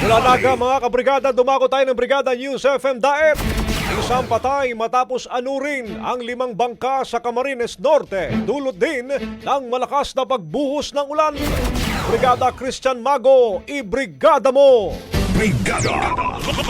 Mula Naga mga kabrigada, dumako tayo ng Brigada News FM Daet. Isang patay matapos anurin ang limang bangka sa Camarines Norte. Dulot din ng malakas na pagbuhos ng ulan. Brigada Christian Mago, ibrigada mo! Brigada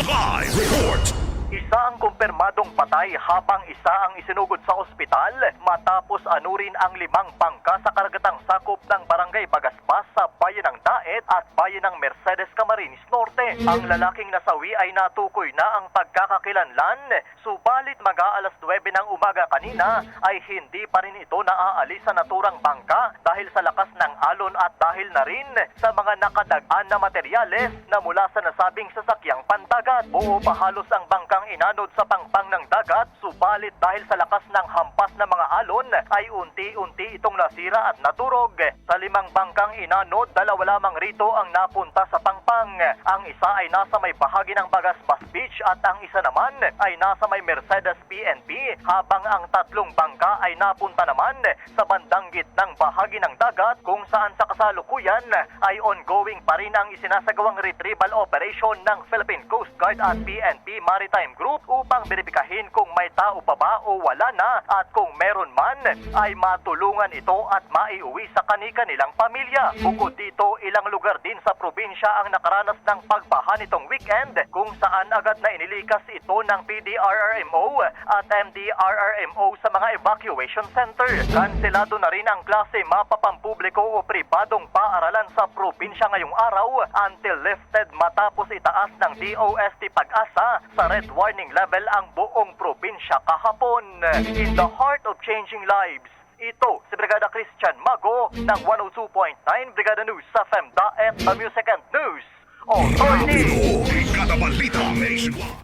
Live Report Isa ang kumpirmadong patay habang isa ang isinugod sa ospital matapos anurin ang limang bangka sa karagatang sakop ng barangay Bagasbas sa bayan ng Daet at bayan ng Mercedes Camarines Norte. Ang lalaking nasawi ay natukoy na ang pagkakakilanlan, subalit mag-aalas 9 ng umaga kanina ay hindi pa rin ito naaalis sa naturang bangka dahil sa lakas ng alon at dahil na rin sa mga nakadagaan na materyales na mula sa nasabing sasakyang pandagat. Buo pa halos ang bangkang inanod sa pangpang ng dagat, subalit dahil sa lakas ng hampas na mga alon ay unti-unti itong nasira at naturog. Sa limang bangkang inanod, dalawa lamang rito ang napunta sa pangpang. Ang isa ay nasa may bahagi ng Bagasbas Beach at ang isa naman ay nasa may Mercedes PNP habang ang tatlong bangka ay napunta naman sa bandang gitnang bahagi ng dagat kung saan sa kasalukuyan ay ongoing pa rin ang isinasagawang retrieval operation ng Philippine Coast Guard at PNP Maritime Group upang beripikahin kung may tao pa ba o wala na at kung meron man ay matulungan ito at maiuwi sa kani-kanilang pamilya. Bukod dito, ilang lugar din sa probinsya ang nakaranas ng pagbaha nitong weekend kung saan agad na inilikas ito ng PDRRMO at MDRRMO sa mga evacuation center. Kanselado na rin ang klase mapapampubliko o pribadong paaralan sa probinsya ngayong araw until lifted matapos itaas ng DOST Pag-asa sa red warning level ang buong probinsya kahapon. In the heart of changing lives, ito si Brigada Christian Mago ng 102.9 Brigada News sa FEMDA at the Music and News Authority. Brigada Balita Nationwide